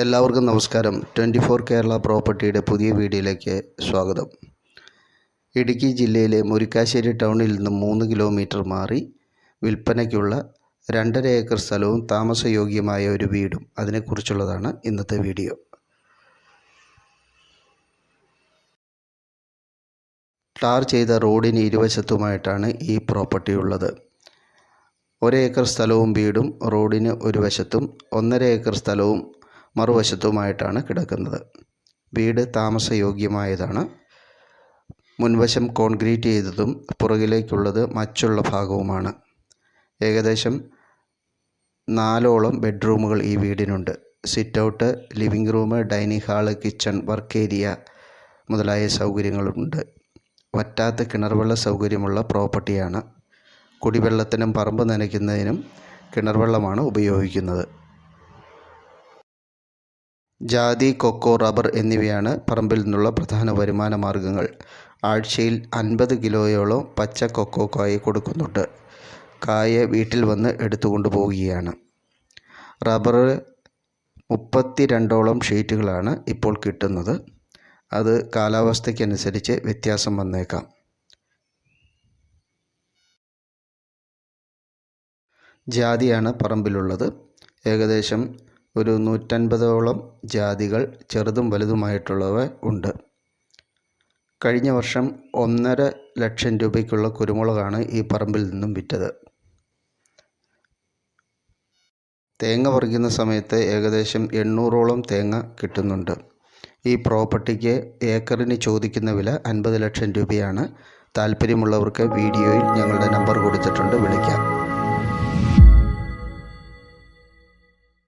എല്ലാവർക്കും നമസ്കാരം. Twenty four Kerala പ്രോപ്പർട്ടിയുടെ പുതിയ വീഡിയോയിലേക്ക് സ്വാഗതം. ഇടുക്കി ജില്ലയിലെ മുരിക്കാശ്ശേരി ടൗണിൽ നിന്ന് മൂന്ന് കിലോമീറ്റർ മാറി വിൽപ്പനയ്ക്കുള്ള രണ്ടര ഏക്കർ സ്ഥലവും താമസയോഗ്യമായ ഒരു വീടും അതിനെക്കുറിച്ചുള്ളതാണ് ഇന്നത്തെ വീഡിയോ. ടാർ ചെയ്ത റോഡിന് ഇരുവശത്തുമായിട്ടാണ് ഈ പ്രോപ്പർട്ടി ഉള്ളത്. ഒരേക്കർ സ്ഥലവും വീടും റോഡിന് ഒരു വശത്തും ഒന്നര ഏക്കർ സ്ഥലവും മറുവശത്തുമായിട്ടാണ് കിടക്കുന്നത്. വീട് താമസയോഗ്യമായതാണ്. മുൻവശം കോൺക്രീറ്റ് ചെയ്തതും പുറകിലേക്കുള്ളത് മച്ചുള്ള ഭാഗവുമാണ്. ഏകദേശം നാലോളം ബെഡ്റൂമുകൾ ഈ വീടിനുണ്ട്. Sit out living room dining hall kitchen work area മുതലായ സൗകര്യങ്ങളുണ്ട്. വറ്റാത്ത കിണർവെള്ള സൗകര്യമുള്ള പ്രോപ്പർട്ടിയാണ്. കുടിവെള്ളത്തിനും പറമ്പ് നനയ്ക്കുന്നതിനും കിണർവെള്ളമാണ് ഉപയോഗിക്കുന്നത്. ജാതി കൊക്കോ റബ്ബർ എന്നിവയാണ് പറമ്പിൽ നിന്നുള്ള പ്രധാന വരുമാന മാർഗങ്ങൾ ആഴ്ചയിൽ അൻപത് കിലോയോളം പച്ച കൊക്കോ കായ കൊടുക്കുന്നുണ്ട്. കായ വീട്ടിൽ വന്ന് എടുത്തുകൊണ്ട് പോവുകയാണ് റബ്ബർ മുപ്പത്തി രണ്ടോളം ഷീറ്റുകളാണ് ഇപ്പോൾ കിട്ടുന്നത്. അത് കാലാവസ്ഥയ്ക്കനുസരിച്ച് വ്യത്യാസം വന്നേക്കാം. ജാതിയാണ് പറമ്പിലുള്ളത്. ഏകദേശം ഒരു നൂറ്റൻപതോളം ജാതികൾ ചെറുതും വലുതുമായിട്ടുള്ളവ ഉണ്ട്. കഴിഞ്ഞ വർഷം ഒന്നര ലക്ഷം രൂപയ്ക്കുള്ള കുരുമുളകാണ് ഈ പറമ്പിൽ നിന്നും വിറ്റത്. തേങ്ങ പറിക്കുന്ന സമയത്ത് ഏകദേശം എണ്ണൂറോളം തേങ്ങ കിട്ടുന്നുണ്ട്. ഈ പ്രോപ്പർട്ടിക്ക് ഏക്കറിന് ചോദിക്കുന്ന വില അൻപത് ലക്ഷം രൂപയാണ്. താല്പര്യമുള്ളവർക്ക് വീഡിയോയിൽ ഞങ്ങളുടെ നമ്പർ കൊടുത്തിട്ടുണ്ട് വിളിക്കാം.